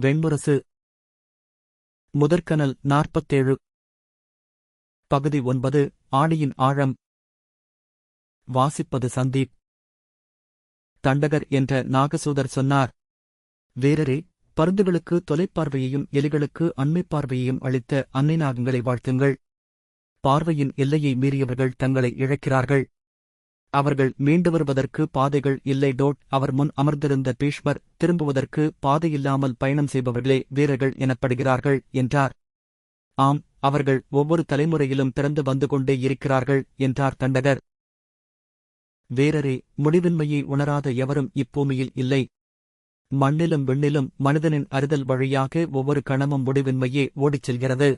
வெண்முரசு. முதற்கனல் நாற்பத்தேழு. பகுதி ஒன்பது ஆடியின் ஆழம். வாசிப்பது சந்தீப். தண்டகர் என்ற நாகசூதர் சொன்னார். வீரரே பருந்துகளுக்கு தொலைப்பார்வையையும் எலிகளுக்கு அண்மைப் பார்வையையும் அளித்த அன்னை நாகங்களை வாழ்த்துங்கள். பார்வையின் எல்லையை மீறியவர்கள் தங்களை இழக்கிறார்கள். அவர்கள் மீண்டு வருவதற்கு பாதைகள் இல்லை. டோட் அவர் முன் அமர்ந்திருந்த பீஷ்மர் திரும்புவதற்கு பாதையில்லாமல் பயணம் செய்பவர்களே வீரர்கள் எனப்படுகிறார்கள் என்றார். ஆம் அவர்கள் ஒவ்வொரு தலைமுறையிலும் பிறந்து வந்து கொண்டே இருக்கிறார்கள் என்றார் தண்டகர். வீரரே முடிவின்மையை உணராத எவரும் இப்பூமியில் இல்லை. மண்ணிலும் விண்ணிலும் மனிதனின் அறிதல் வழியாக ஒவ்வொரு கணமும் முடிவின்மையே ஓடிச் செல்கிறது.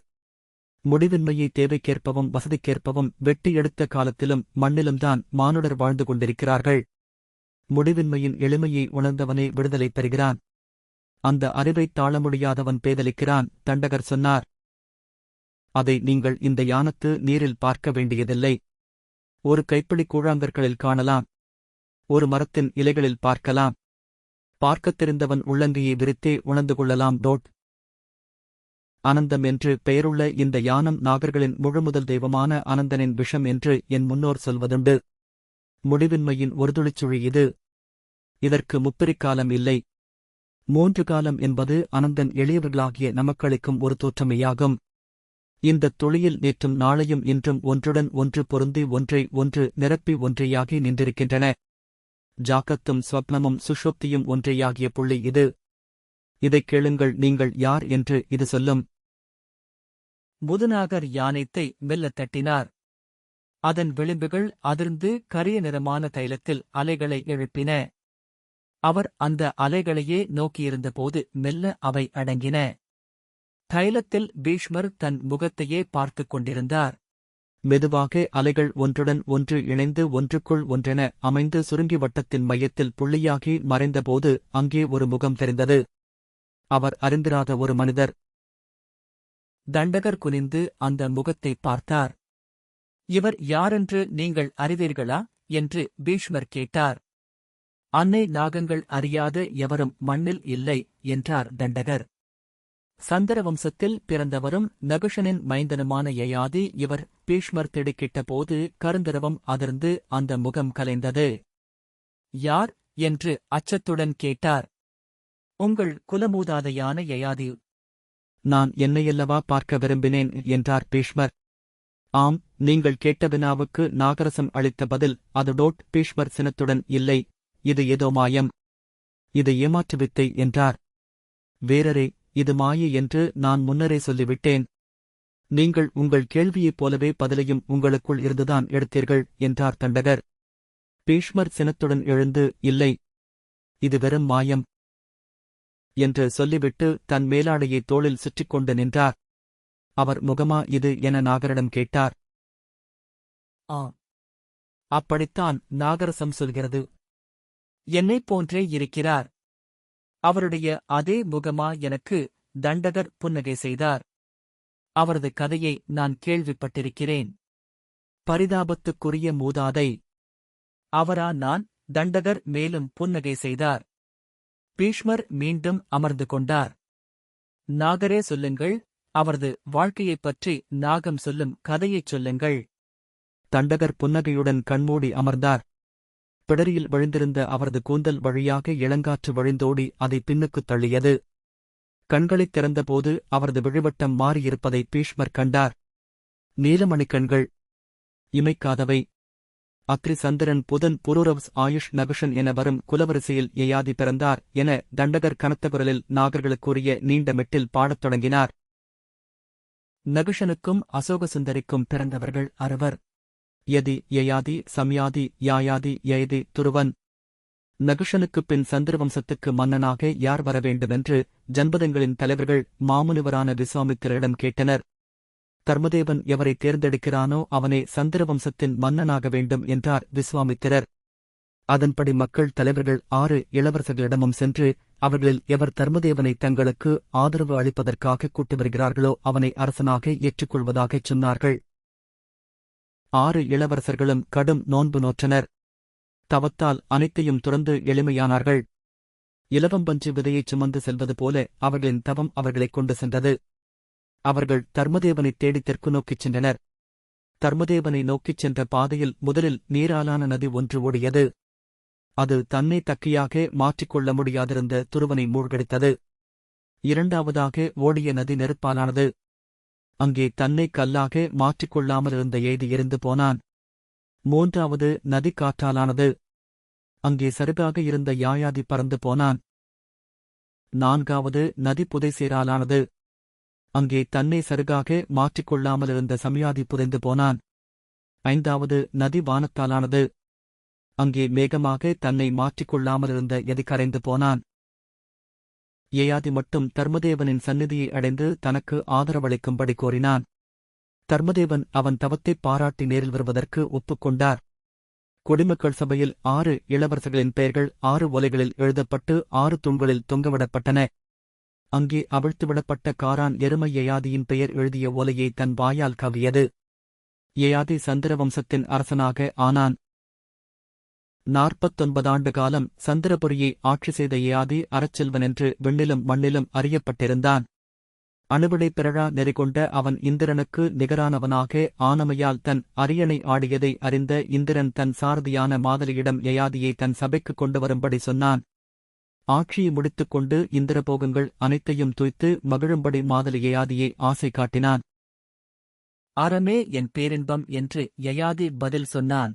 முடிவின்மையை தேவைக்கேற்பவும் வசதிக்கேற்பவும் வெட்டி எடுத்த காலத்திலும் மண்ணிலும்தான் மானுடர் வாழ்ந்து கொண்டிருக்கிறார்கள். முடிவின்மையின் எளிமையை உணர்ந்தவனே விடுதலை பெறுகிறான். அந்த அறிவைத் தாழ முடியாதவன் பேதலிக்கிறான் தண்டகர் சொன்னார். அதை நீங்கள் இந்த யானத்து நீரில் பார்க்க வேண்டியதில்லை. ஒரு கைப்பிடி கூழாங்கற்களில் காணலாம். ஒரு மரத்தின் இலைகளில் பார்க்கலாம். பார்க்கத் தெரிந்தவன் உள்ளங்கையை விரித்தே உணர்ந்து கொள்ளலாம். டோட் அனந்தம் என்று பெயருள்ள இந்த யானம் நாகர்களின் முழுமுதல் தெய்வமான அனந்தனின் விஷம் என்று என் முன்னோர் சொல்வதுண்டு. முடிவின்மையின் ஒருதுளிச்சுழி இது. இதற்கு முப்பிரிக்காலம் இல்லை. மூன்று காலம் என்பது அனந்தன் எளியவர்களாகிய நமக்களிக்கும் ஒரு தோற்றமையாகும். இந்தத் துளியில் நேற்றும் நாளையும் இன்றும் ஒன்றுடன் ஒன்று பொருந்தி ஒன்றை ஒன்று நிரப்பி ஒன்றையாகி நின்றிருக்கின்றன. ஜாக்கத்தும் ஸ்வப்னமும் சுஷோப்தியும் ஒன்றையாகிய புள்ளி இது. இதைக் கேளுங்கள் நீங்கள் யார் என்று இது சொல்லும். முதுநாகர் யானைத்தை மெல்லத் தட்டினார். அதன் விளிம்புகள் அதிர்ந்து கரிய நிறமான தைலத்தில் அலைகளை எழுப்பின. அவர் அந்த அலைகளையே நோக்கியிருந்தபோது மெல்ல அவை அடங்கின. தைலத்தில் பீஷ்மர் தன் முகத்தையே பார்த்துக் கொண்டிருந்தார். மெதுவாக அலைகள் ஒன்றுடன் ஒன்று இணைந்து ஒன்றுக்குள் ஒன்றென அமைந்து சுருங்கி வட்டத்தின் மையத்தில் புள்ளியாகி மறைந்தபோது அங்கே ஒரு முகம் தெரிந்தது. அவர் அறிந்திராத ஒரு மனிதர். தண்டகர் குனிந்து அந்த முகத்தை பார்த்தார். இவர் யாரென்று நீங்கள் அறிவீர்களா? என்று பீஷ்மர் கேட்டார். அன்னை நாகங்கள் அறியாத எவரும் மண்ணில் இல்லை என்றார் தண்டகர். சந்தர வம்சத்தில் பிறந்தவரும் நகுஷனின் மைந்தனுமான யயாதி இவர் பீஷ்மர் திடுக்கிட்டபோது கருந்திரவம் அதிர்ந்து அந்த முகம் கலைந்தது. யார்? என்று அச்சத்துடன் கேட்டார். உங்கள் குலமூதாதையான யயாதி. நான் என்னையல்லவா பார்க்க விரும்பினேன் என்றார் பீஷ்மர். ஆம் நீங்கள் கேட்ட வினாவுக்கு நாகரசம் அளித்த பதில் அது டோட் பீஷ்மர் சினத்துடன் இல்லை இது ஏதோ மாயம். இது ஏமாற்று வித்தை என்றார். வேறரே இது மாயை என்று நான் முன்னரே சொல்லிவிட்டேன். நீங்கள் உங்கள் கேள்வியைப் போலவே பதிலையும் உங்களுக்குள் இருந்துதான் எடுத்தீர்கள் என்றார் தண்டகர். பீஷ்மர் சினத்துடன் எழுந்து இல்லை இது வெறும் மாயம். என்று சொல்லிவிட்டு தன் மேலாடையை தோளில் சுற்றிக் கொண்டு நின்றார். அவர் முகமா இது என நாகரிடம் கேட்டார். ஆ அப்படித்தான் நாகரசம் சொல்கிறது. என்னைப் போன்றே இருக்கிறார். அவருடைய அதே முகமா எனக்கு தண்டகர் புன்னகை செய்தார். அவரது கதையை நான் கேள்விப்பட்டிருக்கிறேன். பரிதாபத்துக்குரிய மூதாதை. அவரா நான் தண்டகர் மேலும் புன்னகை செய்தார். பீஷ்மர் மீண்டும் அமர்ந்து கொண்டார். நாகரே சொல்லுங்கள் அவரது வாழ்க்கையைப் பற்றி நாகம் சொல்லும் கதையைச் சொல்லுங்கள். தண்டகர் புன்னகையுடன் கண்மூடி அமர்ந்தார். பிடரியில் விழுந்திருந்த அவரது கூந்தல் வழியாக இளங்காற்று வழிந்தோடி அதை பின்னுக்குத் தள்ளியது. கண்களைத் திறந்தபோது அவரது விழிவட்டம் மாறியிருப்பதை பீஷ்மர் கண்டார். நீலமணிக்கண்கள் இமைக்காதவை. அக்ரிசந்திரன் புதன் புரூரவ்ஸ் ஆயுஷ் நகுஷன் என வரும் குலவரிசையில் யயாதி பிறந்தார் என தண்டகர் கனத்த குரலில் நாகர்களுக்குரிய நீண்ட மெட்டில் பாடத் தொடங்கினார். நகுஷனுக்கும் அசோகசுந்தரிக்கும் பிறந்தவர்கள் அறுவர். யதி யயாதி சம்யாதி யாயாதி யயதி துருவன். நகுஷனுக்குப் பின் சந்திரவம்சத்துக்கு மன்னனாக யார் வர வேண்டுமென்று ஜன்பதங்களின் தலைவர்கள் மாமுனிவரான விஸ்வாமித்திரரிடம் கேட்டனர். தர்மதேவன் எவரை தேர்ந்தெடுக்கிறானோ அவனே சந்திரவம்சத்தின் மன்னனாக வேண்டும் என்றார் விஸ்வாமித்திரர். அதன்படி மக்கள் தலைவர்கள் ஆறு இளவரசர்களிடமும் சென்று அவர்களில் எவர் தர்மதேவனை தங்களுக்கு ஆதரவு அளிப்பதற்காக கூட்டி வருகிறார்களோ அவனை அரசனாக ஏற்றுக்கொள்வதாகச் சொன்னார்கள். ஆறு இளவரசர்களும் கடும் நோன்பு நோற்றனர். தவத்தால் அனைத்தையும் துறந்து எளிமையானார்கள். இலவம்பஞ்சு விதையைச் சுமந்து செல்வது போல அவர்களின் தவம் அவர்களைக் கொண்டு சென்றது. அவர்கள் தர்மதேவனைத் தேடி தெற்கு நோக்கிச் சென்றனர். தர்மதேவனை நோக்கிச் சென்ற பாதையில் முதலில் நீராலான நதி ஒன்று ஓடியது. அது தன்னை தக்கியாக மாற்றிக்கொள்ள முடியாதிருந்த துருவனை மூழ்கடித்தது. இரண்டாவதாக ஓடிய நதி நெருப்பாலானது. அங்கே தன்னை கல்லாக மாற்றிக்கொள்ளாமலிருந்த எய்தி எரிந்து போனான். மூன்றாவது நதி காற்றாலானது. அங்கே சருகாக இருந்த யாயாதி பறந்து போனான். நான்காவது நதி புதைசேராலானது. அங்கே தன்னை சருகாக மாற்றிக்கொள்ளாமலிருந்த சமயாதி புதைந்து போனான். ஐந்தாவது நதி வானத்தாலானது. அங்கே மேகமாக தன்னை மாற்றிக்கொள்ளாமலிருந்த எதி கரைந்து போனான். ஏயாதி மட்டும் தர்மதேவனின் சந்நிதியை அடைந்து தனக்கு ஆதரவளிக்கும்படி கோரினான். தர்மதேவன் அவன் தவத்தைப் பாராட்டி நேரில் வருவதற்கு ஒப்புக்கொண்டார். குடிமக்கள் சபையில் ஆறு இளவரசர்களின் பெயர்கள் ஆறு ஒலைகளில் எழுதப்பட்டு ஆறு தூண்களில் தொங்கவிடப்பட்டன. அங்கே அவிழ்த்துவிடப்பட்ட காரான் எருமை யயாதியின் பெயர் எழுதிய ஓலையை தன் வாயால் கவியது. யயாதி சந்திர வம்சத்தின் அரசனாக ஆனான். நாற்பத்தொன்பதாண்டு காலம் சந்திரபுரியை ஆட்சி செய்த யயாதி அறச்செல்வன் என்று விண்ணிலும் மண்ணிலும் அறியப்பட்டிருந்தான். அணுவிடை பிறழா நெறிகொண்ட அவன் இந்திரனுக்கு நிகரானவனாக ஆனமையால் தன் அரியணை ஆடியதை அறிந்த இந்திரன் தன் சாரதியான மாதலியிடம் யயாதியை தன் சபைக்கு கொண்டு வரும்படி சொன்னான். ஆட்சியை முடித்துக்கொண்டு இந்திரபோகங்கள் அனைத்தையும் துய்த்து மகிழும்படி மாதலி யயாதியை ஆசை காட்டினான். அறமே என் பேரின்பம் என்று யயாதி பதில் சொன்னான்.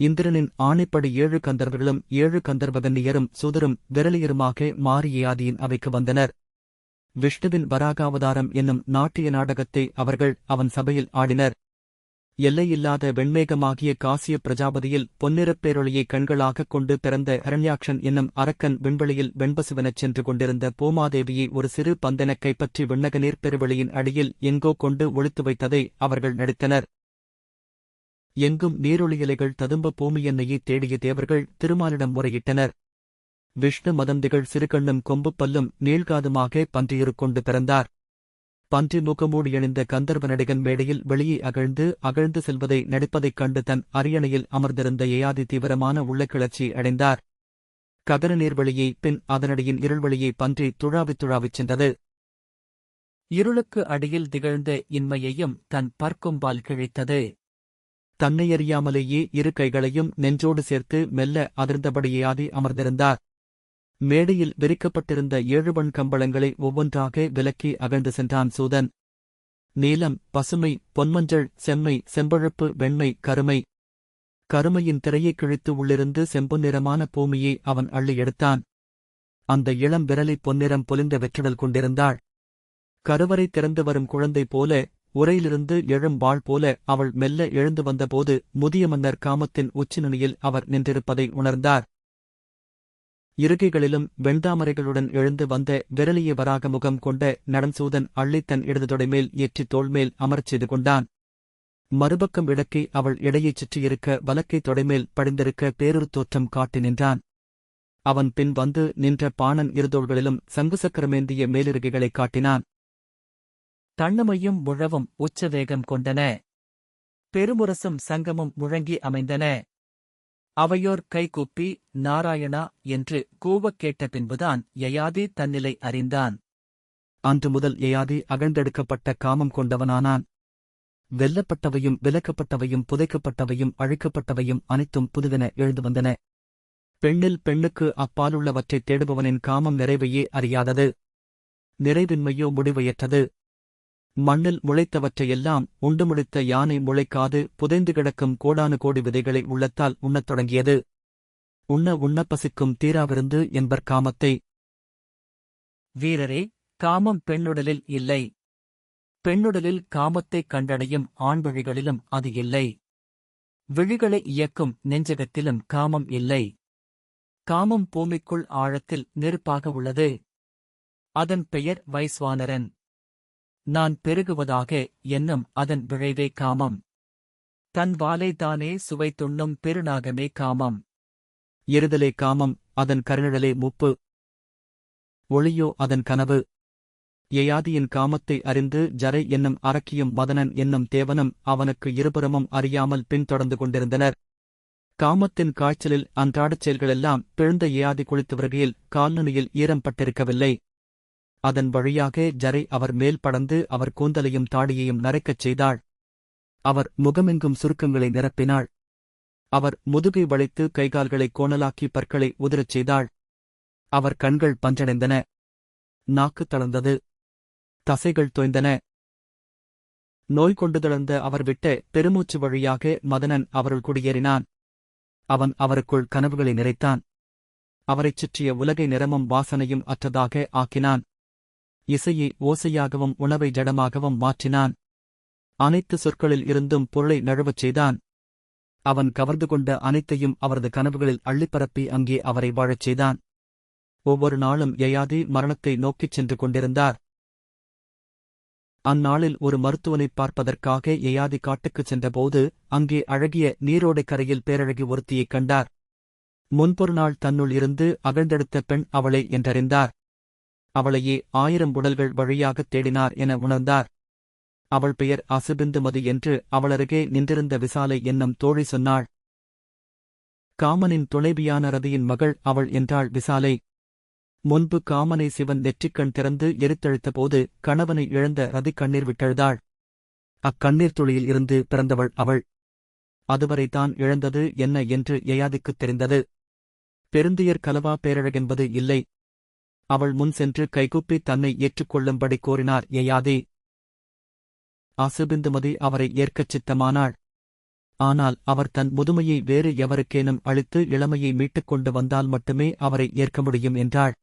இந்திரனின் ஆணைப்படி ஏழு கந்தர்வர்களும் ஏழு கந்தர்வகன்னியரும் சுதரும் விரலியருமாக மாரியயாதியின் அவைக்கு வந்தனர். விஷ்ணுவின் வராகாவதாரம் என்னும் நாட்டிய நாடகத்தை அவர்கள் அவன் சபையில் ஆடினர். எல்லையில்லாத வெண்மேகமாகிய காசிய பிரஜாபதியில் பொன்னிறப் பேரொளியை கண்களாகக் கொண்டு பிறந்த ஹரண்யாக்ஷன் என்னும் அரக்கன் விண்வெளியில் வெண்பசுவெனச் சென்று கொண்டிருந்த பூமாதேவியை ஒரு சிறு பந்தெனக் கைப்பற்றி விண்ணக நீர்ப்பெருவெளியின் அடியில் எங்கோ கொண்டு ஒழித்து வைத்ததை அவர்கள் நடித்தனர். எங்கும் நீரொளியலைகள் ததும்ப பூமி தேடிய தேவர்கள் திருமாலிடம் முறையிட்டனர். விஷ்ணு மதந்திகள் சிறுகண்ணும் கொம்பு பல்லும் நீள்காதுமாக பன்றியிருக்கொண்டு பிறந்தார். பன்றி முகமூடியணிந்த கந்தர்வ நடிகன் மேடையில் வெளியே அகழ்ந்து அகழ்ந்து செல்வதை நடிப்பதைக் கண்டு தன் அரியணையில் அமர்ந்திருந்த யயாதி தீவிரமான உள்ள கிளர்ச்சி அடைந்தார் ககன நீர்வழியை பின் அதனடியின் இருள்வழியை பன்றி துழாவித் துழாவிச் சென்றது. இருளுக்கு அடியில் திகழ்ந்த இன்மையையும் தன் பற்கொம்பால் கிழித்தது. தன்னையறியாமலேயே இரு கைகளையும் நெஞ்சோடு சேர்த்து மெல்ல அதிர்ந்தபடியாதி அமர்ந்திருந்தார். மேடையில் விரிக்கப்பட்டிருந்த ஏழுவன் கம்பளங்களை ஒவ்வொன்றாக விலக்கி அகழ்ந்து சென்றான் சூதன். நீலம் பசுமை பொன்மஞ்சள் செம்மை செம்பழுப்பு வெண்மை கருமை. கருமையின் திரையைக் கிழித்து உள்ளிருந்து செம்புநிறமான பூமியை அவன் அள்ளி எடுத்தான். அந்த இளம் விரலை பொன்னிறம் பொலிந்த வெற்றிடல் கொண்டிருந்தாள். கருவறை திறந்து வரும் குழந்தை போல உரையிலிருந்து எழும் வாழ் போல அவள் மெல்ல எழுந்து வந்தபோது முதிய மன்னர் காமத்தின் உச்சிநுனியில் அவர் நின்றிருப்பதை உணர்ந்தார். இருக்கைகளிலும் வெண்தாமரைகளுடன் எழுந்து வந்த விரலிய வராக முகம் கொண்ட நடன்சூதன் அள்ளித்தன் இடது தொடைமேல் ஏற்றி தோள்மேல் அமரச் செய்து கொண்டான். மறுபக்கம் விளக்கை அவள் இடையைச் சுற்றியிருக்க வலக்கை தொடைமேல் படிந்திருக்க பேரூர் தோற்றம் காட்டி நின்றான். அவன் பின் வந்து நின்ற பாணன் இருதோள்களிலும் சங்கு சக்கரமேந்திய மேலிருகைகளைக் காட்டினான். தன்னமையும் முழவும் உச்சவேகம் கொண்டன. பெருமுரசும் சங்கமும் முழங்கி அமைந்தன. அவையோர் கைகூப்பி நாராயணா என்று கூவக் கேட்ட பின்புதான் யயாதி தன்னிலை அறிந்தான். அன்று முதல் யயாதி அகழ்ந்தெடுக்கப்பட்ட காமம் கொண்டவனானான். வெல்லப்பட்டவையும் விலக்கப்பட்டவையும் புதைக்கப்பட்டவையும் அழிக்கப்பட்டவையும் அனைத்தும் புதுவென எழுந்து வந்தன. பெண்ணில் பெண்ணுக்கு அப்பாலுள்ளவற்றைத் தேடுபவனின் காமம் நிறைவையே அறியாதது. நிறைவின்மையோ முடிவையற்றது. மண்ணில் முளைத்தவற்றையெல்லாம் உண்டு முளைத்த யானை முளைக்காது புதைந்து கிடக்கும் கோடானு கோடி விதைகளை உள்ளத்தால் உண்ணத் தொடங்கியது. உண்ண உண்ண பசிக்கும் தீராவிருந்து என்பர் காமத்தை. வீரரே காமம் பெண்ணுடலில் இல்லை. பெண்ணுடலில் காமத்தைக் கண்டடையும் ஆண் விழிகளிலும் அது இல்லை. விழிகளை இயக்கும் நெஞ்சகத்திலும் காமம் இல்லை. காமம் பூமிக்குள் ஆழத்தில் நெருப்பாக உள்ளது. அதன் பெயர் வைஸ்வானரன். நான் பெருகுவதாக என்னும் அதன் விளைவே காமம். தன் வாலைத்தானே சுவை துண்ணும் பெருநாகமே காமம். எருதலே காமம் அதன் கருநிழலே முப்பு. ஒளியோ அதன் கனவு. யயாதியின் காமத்தை அறிந்து ஜரை என்னும் அரக்கியும் மதனன் என்னும் தேவனும் அவனுக்கு இருபுறமும் அறியாமல் பின்தொடர்ந்து கொண்டிருந்தனர். காமத்தின் காய்ச்சலில் அன்றாடச் செயல்களெல்லாம் பிழந்த ஏயாதி குளித்து வருகையில் கால்நுனியில் ஈரம் பட்டிருக்கவில்லை அதன் வழியாக ஜரை அவர் மேல் படந்து அவர் கூந்தலையும் தாடியையும் நரைக்கச் செய்தாள். அவர் முகமெங்கும் சுருக்கங்களை நிரப்பினாள். அவர் முதுகை வளைத்து கைகால்களை கோணலாக்கி பற்களை உதிரச் செய்தாள். அவர் கண்கள் பஞ்சடைந்தன. நாக்கு தளர்ந்தது. தசைகள் தோய்ந்தன. நோய் கொண்டு தளர்ந்த அவர் விட்ட பெருமூச்சு வழியாக மதனன் அவருள் குடியேறினான். அவன் அவருக்குள் கனவுகளை நிறைத்தான். அவரைச் சுற்றிய உலகை நிறமும் வாசனையும் அற்றதாக ஆக்கினான். இசையை ஓசையாகவும் உணவை ஜடமாகவும் மாற்றினான். அனைத்து சொற்களில் இருந்தும் பொருளை நழுவச் செய்தான். அவன் கவர்ந்து கொண்ட அனைத்தையும் அவரது கனவுகளில் அள்ளிப்பரப்பி அங்கே அவரை வாழச் செய்தான். ஒவ்வொரு நாளும் யயாதி மரணத்தை நோக்கிச் சென்று கொண்டிருந்தார். அந்நாளில் ஒரு மருத்துவனைப் பார்ப்பதற்காக யயாதி காட்டுக்குச் சென்றபோது அங்கே அழகிய நீரோடை கரையில் பேரழகி ஒருத்தியைக் கண்டார். முன்பொரு நாள் தன்னுள் இருந்து அகழ்ந்தெடுத்த பெண் அவளை என்றறிந்தார். அவளையே ஆயிரம் உடல்கள் வழியாகத் தேடினார் என உணர்ந்தார். அவள் பெயர் அசுபிந்துமதி என்று அவளருகே நின்றிருந்த விசாலை என்னும் தோழி சொன்னாள். காமனின் துணைவியான ரதியின் மகள் அவள் என்றாள் விசாலை. முன்பு காமனை சிவன் நெற்றிக்கண் திறந்து எரித்தழுத்தபோது கணவனை இழந்த ரதி கண்ணீர் விட்டழுதாள். அக்கண்ணீர் துளியில் இருந்து பிறந்தவள் அவள். அதுவரை தான் இழந்தது என்ன என்று யயாதிக்குத் தெரிந்தது. பெருந்தியர் கலவா பேரழகென்பது இல்லை. அவள் முன் சென்று கைகூப்பி தன்னை ஏற்றுக்கொள்ளும்படி கோரினார். யயாதி அசுபிந்துமதி அவரை ஏற்கச் சித்தமானாள். ஆனால் அவர் தன் முதுமையை வேறு எவருக்கேனும் அளித்து இளமையை மீட்டுக் கொண்டு வந்தால் மட்டுமே அவரை ஏற்க முடியும் என்றாள்.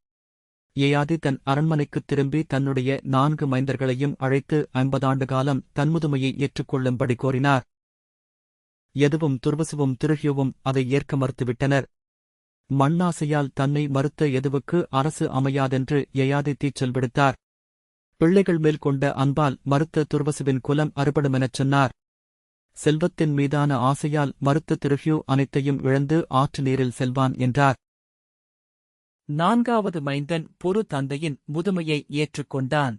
ஏயாதி தன் அரண்மனைக்குத் திரும்பி தன்னுடைய நான்கு மைந்தர்களையும் அழைத்து ஐம்பதாண்டு காலம் தன்முதுமையை ஏற்றுக்கொள்ளும்படி கோரினார். எதுவும் துர்வசுவும் திருகியவும் அதை ஏற்க மறுத்துவிட்டனர். மண்ணாசையால் தன்னை மறுத்த எதுவுக்கு அரசு அமையாதென்று யயாதி தீச்சொல் விடுத்தார். பிள்ளைகள் மேல் கொண்ட அன்பால் மறுத்த துர்வசுவின் குலம் அறுபடுமெனச் சொன்னார். செல்வத்தின் மீதான ஆசையால் மறுத்த திருஹியூ அனைத்தையும் இழந்து ஆற்று நீரில் செல்வான் என்றார். நான்காவது மைந்தன் பொறு தந்தையின் முதுமையை ஏற்றுக்கொண்டான்.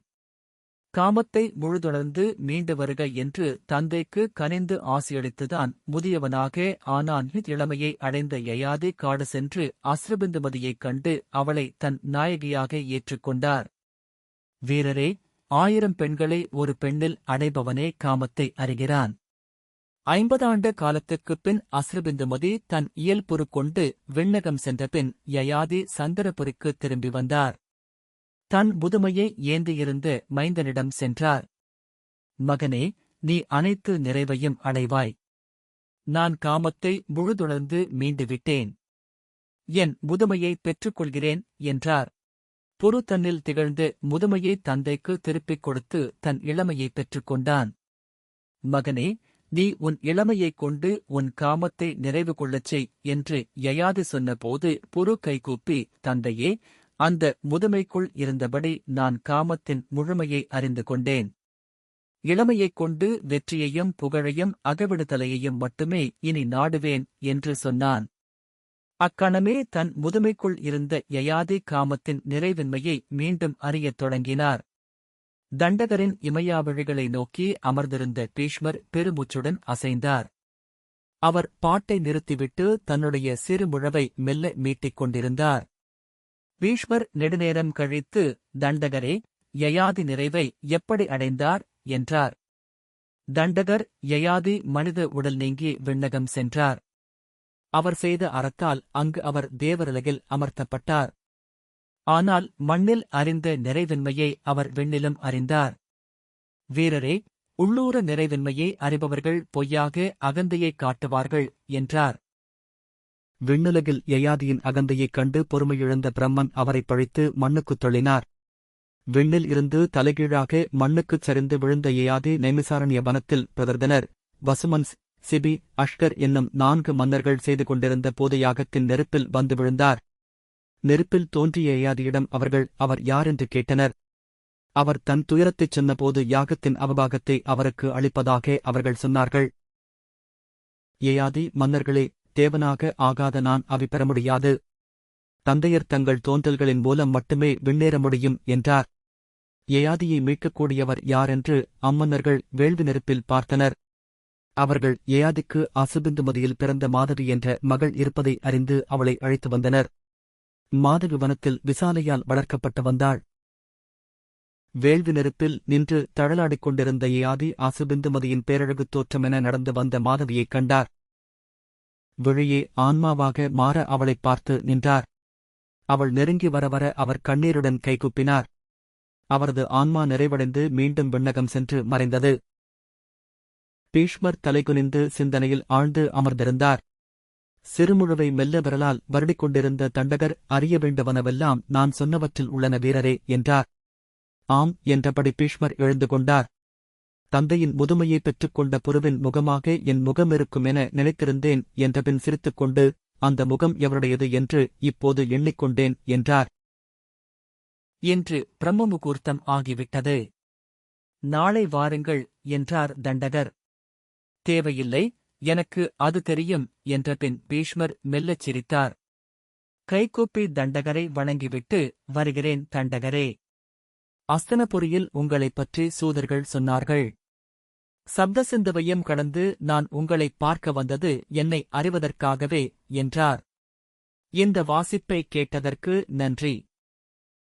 காமத்தை முழுதுணர்ந்து மீண்டு வருக என்று தந்தைக்கு கனிந்து ஆசியளித்துதான் முதியவனாக ஆனான். இளமையை அடைந்த யயாதி காடு சென்று அஸ்ரபிந்துமதியைக் கண்டு அவளை தன் நாயகியாக ஏற்றுக்கொண்டார் வீரரே ஆயிரம் பெண்களை ஒரு பெண்ணில் அடைபவனே காமத்தை அறிகிறான். ஐம்பதாண்டு காலத்துக்குப் பின் அஸ்ரபிந்துமதி தன் இயல்புறு கொண்டு விண்ணகம் சென்றபின் யயாதி சந்திரபுரிக்கு திரும்பி வந்தார். தன் முதுமையை ஏந்தியிருந்து மைந்தனிடம் சென்றார். மகனே நீ அனைத்து நிறைவையும் அடைவாய். நான் காமத்தை முழுதுணர்ந்து மீண்டுவிட்டேன். என் முதுமையை பெற்றுக்கொள்கிறேன் என்றார். புரு தன்னில் திகழ்ந்து முதுமையை தந்தைக்கு திருப்பிக் கொடுத்து தன் இளமையை பெற்றுக்கொண்டான். மகனே நீ உன் இளமையைக் கொண்டு உன் காமத்தை நிறைவு கொள்ளச் செய் என்று யயாது சொன்னபோது புரு கைகூப்பி தந்தையே அந்த முதுமைக்குள் இருந்தபடி நான் காமத்தின் முழுமையை அறிந்து கொண்டேன். இளமையைக் கொண்டு வெற்றியையும் புகழையும் அகவிடுதலையையும் மட்டுமே இனி நாடுவேன் என்று சொன்னான். அக்கணமே தன் முதுமைக்குள் இருந்த யயாதி காமத்தின் நிறைவின்மையை மீண்டும் அறியத் தொடங்கினார். தண்டகரின் இமயாவழிகளை நோக்கி அமர்ந்திருந்த பீஷ்மர் பெருமூச்சுடன் அசைந்தார். அவர் பாட்டை நிறுத்திவிட்டு தன்னுடைய சிறுமுழவை மெல்ல மீட்டிக் கொண்டிருந்தார். பீஷ்மர் நெடுநேரம் கழித்து தண்டகரே யயாதி நிறைவை எப்படி அடைந்தார்? என்றார். தண்டகர் யயாதி மனித உடல் நீங்கி விண்ணகம் சென்றார். அவர் செய்த அறத்தால் அங்கு அவர் தேவரலகில் அமர்த்தப்பட்டார். ஆனால் மண்ணில் அறிந்த நிறைவின்மையை அவர் விண்ணிலும் அறிந்தார். வீரரே உள்ளூர நிறைவின்மையை அறிபவர்கள் பொய்யாக அகந்தையைக் காட்டுவார்கள் என்றார். விண்ணுலகில் யயாதியின் அகந்தையைக் கண்டு பொறுமையிழந்த பிரம்மன் அவரைப் பழித்து மண்ணுக்குத் தள்ளினார். விண்ணில் இருந்து தலைகீழாக மண்ணுக்குச் சரிந்து விழுந்த யயாதி நெமிசாரண்ய வனத்தில் பிறந்தனர் வசுமன்ஸ் சிபி அஷ்கர் என்னும் நான்கு மன்னர்கள் செய்து கொண்டிருந்த போதையாகத்தின் நெருப்பில் வந்து விழுந்தார். நெருப்பில் தோன்றிய யயாதியிடம் அவர்கள் அவர் யாரென்று கேட்டனர். அவர் தன் துயரத்தைச் சொன்னபோது யாகத்தின் அவபாகத்தை அவருக்கு அளிப்பதாக அவர்கள் சொன்னார்கள். யயாதி மன்னர்களே தேவனாக ஆகாத நான் அவை பெற முடியாது. தந்தையர் தங்கள் தோன்றல்களின் மூலம் மட்டுமே விண்ணேற முடியும் என்றார். ஏயாதியை மீட்கக்கூடியவர் யாரென்று அம்மன்னர்கள் வேள்வி நெருப்பில் பார்த்தனர். அவர்கள் ஏயாதிக்கு அசுபிந்துமதியில் பிறந்த மாதவி என்ற மகள் இருப்பதை அறிந்து அவளை அழைத்து வந்தனர். மாதவி வனத்தில் விசாலையால் வளர்க்கப்பட்டு வந்தாள். வேள்வி நெருப்பில் நின்று தழலாடிக் கொண்டிருந்த ஏயாதி அசுபிந்துமதியின் பேரழகுத் தோற்றமென நடந்து வந்த மாதவியைக் கண்டார். வெளியே ஆன்மாவாக மாற அவளைப் பார்த்து நின்றார். அவள் நெருங்கி வர வர அவர் கண்ணீருடன் கைகுப்பினார் அவரது ஆன்மா நிறைவடைந்து மீண்டும் விண்ணகம் சென்று மறைந்தது. பீஷ்மர் தலைகுனிந்து சிந்தனையில் ஆழ்ந்து அமர்ந்திருந்தார். சிறுமுழுவை மெல்ல விரலால் வருடிக் கொண்டிருந்த தண்டகர் அறிய வேண்டுவனவெல்லாம் நான் சொன்னவற்றில் உள்ளன வீரரே என்றார். ஆம் என்றபடி பீஷ்மர் எழுந்து கொண்டார். தந்தையின் முதுமையை பெற்றுக்கொண்ட புருவின் முகமாக என் முகம் இருக்கும் என நினைத்திருந்தேன் என்றபின் சிரித்துக்கொண்டு அந்த முகம் எவருடையது என்று இப்போது எண்ணிக்கொண்டேன் என்றார். என்று பிரம்ம முகூர்த்தம் ஆகிவிட்டது. நாளை வாருங்கள் என்றார் தண்டகர். தேவையில்லை எனக்கு அது தெரியும் என்ற பின் பீஷ்மர் மெல்லச் சிரித்தார். கைகூப்பி தண்டகரை வணங்கிவிட்டு வருகிறேன் தண்டகரே. அஸ்தனபுரியில் உங்களைப் பற்றி சூதர்கள் சொன்னார்கள். சப்தசிந்துவையும் கடந்து நான் உங்களைப் பார்க்க வந்தது என்னை அறிவதற்காகவே என்றார். இந்த வாசிப்பை கேட்டதற்கு நன்றி.